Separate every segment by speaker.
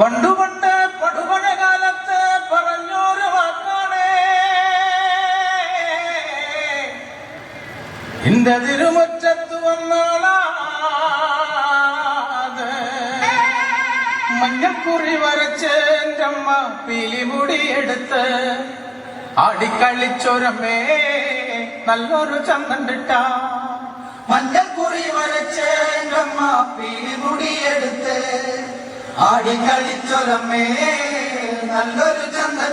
Speaker 1: പണ്ടുപണ്ട് പഠുപണ കാലത്ത് പറഞ്ഞൊരു വാക്കാണ്. എന്റെ തിരുമുറ്റത്ത് വന്നാളാത്. മഞ്ഞക്കുറി വരച്ച് എന്റെ അമ്മ പിലിമുടി എടുത്ത് ആടിക്കളിച്ചൊരമ്മേ നല്ലൊരു ചന്തണ്ടിട്ട
Speaker 2: മഞ്ഞക്കുറി വരച്ച് എന്റെ ആടിക്കളിച്ചൊരമ്മേ നല്ലൊരു ചന്തം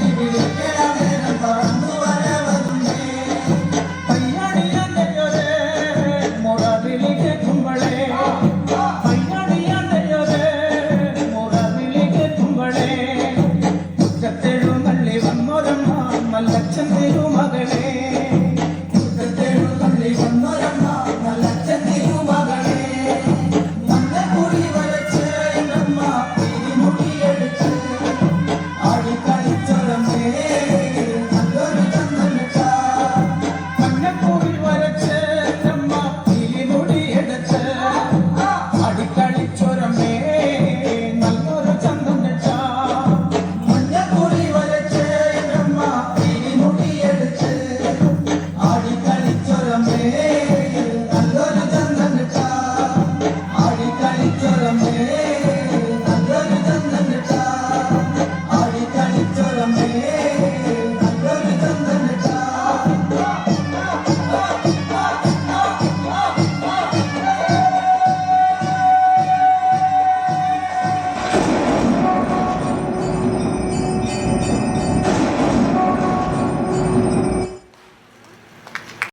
Speaker 1: Thank.